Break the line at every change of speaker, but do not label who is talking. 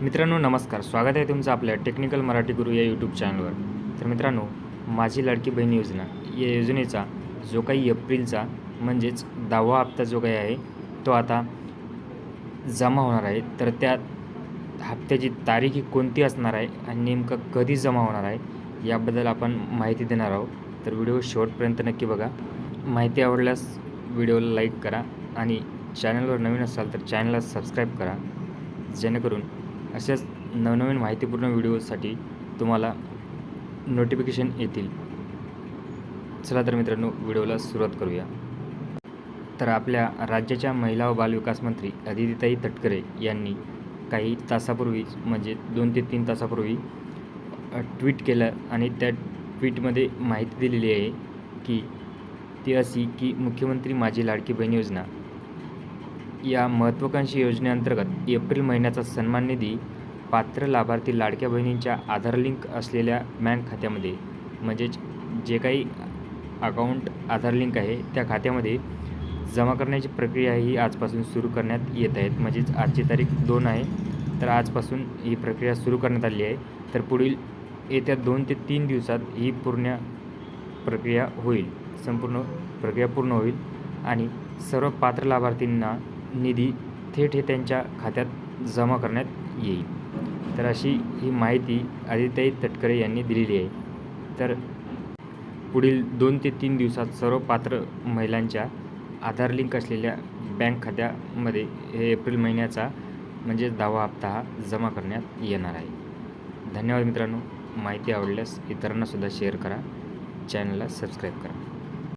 मित्रांनो नमस्कार. स्वागत आहे तुमचं आपल्या टेक्निकल मराठी गुरु या यूट्यूब चॅनलवर तर मित्रांनो माझी लाडकी बहीण योजना या योजनेचा जो काही एप्रिलचा म्हणजेच दहावा हप्ता जो काही आहे तो आता जमा होणार आहे. तर त्या हप्त्याची तारीख ही कोणती असणार आहे आणि नेमकं कधी जमा होणार आहे याबद्दल आपण माहिती देणार आहोत. तर व्हिडिओ शेवटपर्यंत नक्की बघा. माहिती आवडल्यास व्हिडिओला लाईक करा आणि चॅनलवर नवीन असाल तर चॅनलला सबस्क्राईब करा. जेणेकरून अशाच नवनवीन माहितीपूर्ण व्हिडिओसाठी तुम्हाला नोटिफिकेशन येतील. चला तर मित्रांनो व्हिडिओला सुरुवात करूया. तर आपल्या राज्याच्या महिला व बालविकास मंत्री अदितीताई तटकरे यांनी काही तासापूर्वी म्हणजे दोन ते तीन तासापूर्वी ट्विट केलं आणि त्या ट्विटमध्ये माहिती दिलेली आहे की ती अशी की मुख्यमंत्री माझी लाडकी बहीण योजना या महत्त्वाकांक्षी योजनेअंतर्गत एप्रिल महिन्याचा सन्मान निधी पात्र लाभार्थी लाडक्या बहिणींच्या आधार लिंक असलेल्या बँक खात्यामध्ये म्हणजेच जे काही अकाउंट आधार लिंक आहे त्या खात्यामध्ये जमा करण्याची प्रक्रिया ही आजपासून सुरू करण्यात येत आहेत म्हणजेच आजची तारीख दोन आहे. तर आजपासून ही प्रक्रिया सुरू करण्यात आली आहे. तर पुढील येत्या दोन ते तीन दिवसात ही पूर्ण प्रक्रिया होईल. संपूर्ण प्रक्रिया पूर्ण होईल. आणि सर्व पात्र लाभार्थींना निधी थेट हे त्यांच्या खात्यात जमा करण्यात येईल. तर अशी ही माहिती आदित्य तटकरे यांनी दिलेली आहे. तर पुढील दोन ते तीन दिवसात सर्व पात्र महिलांच्या आधार लिंक असलेल्या बँक खात्यामध्ये हे एप्रिल महिन्याचा म्हणजेच दहावा हप्ता हा जमा करण्यात येणार आहे. धन्यवाद मित्रांनो. माहिती आवडल्यास इतरांनासुद्धा शेअर करा. चॅनलला सबस्क्राईब करा.